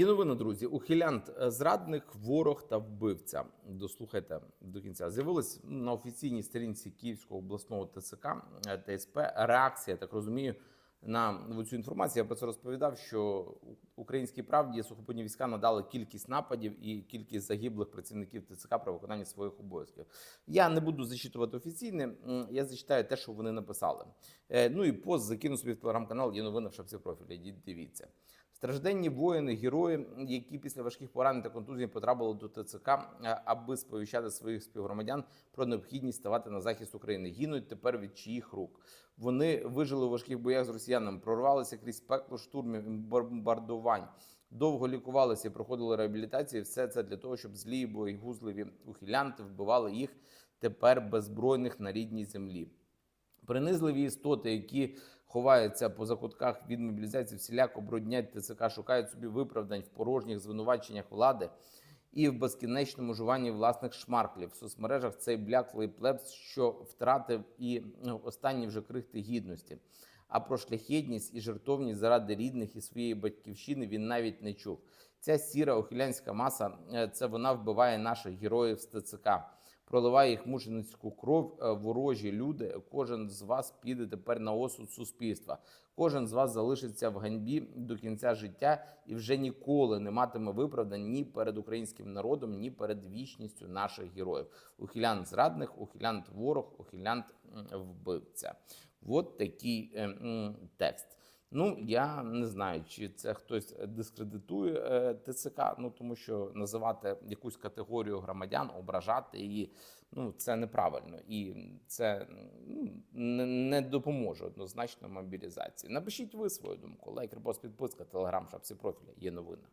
Є новина, друзі. Ухилянт, е, зрадник, ворог та вбивця. Дослухайте до кінця. З'явилась на офіційній сторінці Київського обласного ТСК е, ТСП реакція. Так розумію. На цю інформацію я про це розповідав, що українській правді сухопутні війська надали кількість нападів і кількість загиблих працівників ТЦК при виконанні своїх обов'язків. Я не буду зачитувати офіційне, я зачитаю те, що вони написали. Е, Ну і пост закину собі в телеграм-канал. Є новини в шапці профіля. Дивіться. Стражденні воїни, герої, які після важких поранень та контузій потрапили до ТЦК, е, аби сповіщати своїх співгромадян про необхідність ставати на захист України. Гинуть тепер від чиїх рук. Вони вижили у важких боях з росіянами, прорвалися крізь пекло штурмів і бомбардувань. Довго лікувалися проходили реабілітацію. Все це для того, щоб злі боєгузливі ухилянти вбивали їх тепер беззбройних на рідній землі. Принизливі істоти, які ховаються по закутках від мобілізації, всіляко бруднять ТЦК, шукають собі виправдань в порожніх звинуваченнях влади і в безкінечному жуванні власних шмарклів в соцмережах. Цей бляклий плебс, що втратив і ну, останні вже крихти гідності. А про шляхетність і жертовність заради рідних і своєї батьківщини він навіть не чув. Ця сіра ухилянська маса е, це вона вбиває наших героїв з ТЦК проливає їх мученицьку кров, е, ворожі люди. Кожен з вас піде тепер на осуд суспільства. Кожен з вас залишиться в ганьбі до кінця життя і вже ніколи не матиме виправдань ні перед українським народом, ні перед вічністю наших героїв. Ухилянт зрадник, ухилянт ворог, ухилянт вбивця. От такий е, м, текст. Ну, я не знаю, чи це хтось дискредитує е, ТЦК, ну тому що називати якусь категорію громадян, ображати її, ну це неправильно і це ну, не, допоможе однозначно мобілізації. Напишіть ви свою думку. Лайк, репост, підписка, телеграм, шапці профіля. Є новина.